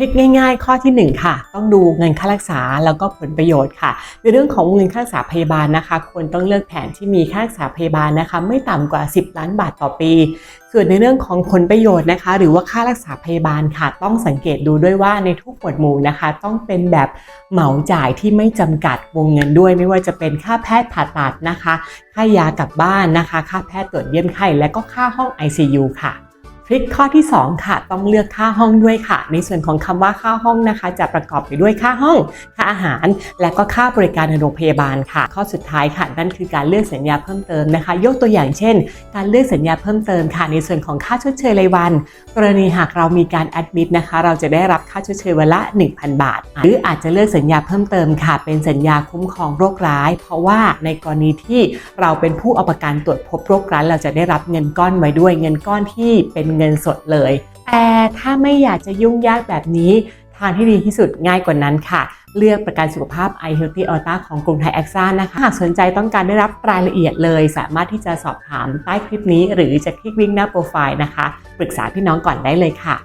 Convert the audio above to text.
ทริคง่าย ๆ ข้อทีหนึ่1 ค่ะ ต้องดูเงินค่ารักษาแล้วก็ผลประโยชน์ค่ะ ในเรื่องของเงินค่ารักษาพยาบาลนะคะ ควรต้องเลือกแผนที่มีค่ารักษาพยาบาลนะคะ ไม่ต่ำกว่า 10 ล้านบาทต่อปี ส่วนในเรื่องของผลประโยชน์นะคะ หรือว่าค่ารักษาพยาบาลค่ะ ต้องสังเกตดูด้วยว่าในทุกหมวดหมู่นะคะ ต้องเป็นแบบเหมาจ่ายที่ไม่จำกัดวงเงินด้วย ไม่ว่าจะเป็นค่าแพทย์ผ่าตัดนะคะ ค่ายากลับบ้านนะคะ ค่าแพทย์ตรวจเยี่ยมไข้และก็ค่าห้อง ICU ค่ะ ทริคข้อที่ 2 ค่ะ ต้องเลือกค่าห้องด้วยค่ะ ในส่วนของคำว่าค่าห้องนะคะ จะประกอบไปด้วยค่าห้อง ค่าอาหาร และก็ค่าบริการในโรงพยาบาลค่ะ ข้อสุดท้ายค่ะ นั่นคือการเลือกสัญญาเพิ่มเติมนะคะ ยกตัวอย่างเช่น การเลือกสัญญาเพิ่มเติมค่ะ ในส่วนของค่าชดเชยรายวัน กรณีหากเรามีการแอดมิดนะคะ เราจะได้รับค่าชดเชยวันละ 1,000 บาท หรืออาจจะเลือกสัญญาเพิ่มเติมค่ะ เป็นสัญญาคุ้มครองโรคร้าย เพราะว่าในกรณีที่เราเป็นผู้เอาประกันตรวจพบโรคร้ายเราจะได้รับเงินก้อนไว้ด้วยเงินก้อนที่เป็นเงินสดเลย แต่ถ้าไม่อยากจะยุ่งยากแบบนี้ ทางที่ดีที่สุดง่ายกว่านั้นค่ะ เลือกประกันสุขภาพ i Healthy Ultra ของกรุงไทยแอคซ่านะคะ หากสนใจต้องการได้รับรายละเอียดเลย สามารถที่จะสอบถามใต้คลิปนี้ หรือจะคลิกลิงก์หน้าโปรไฟล์นะคะ ปรึกษาพี่น้องก่อนได้เลยค่ะ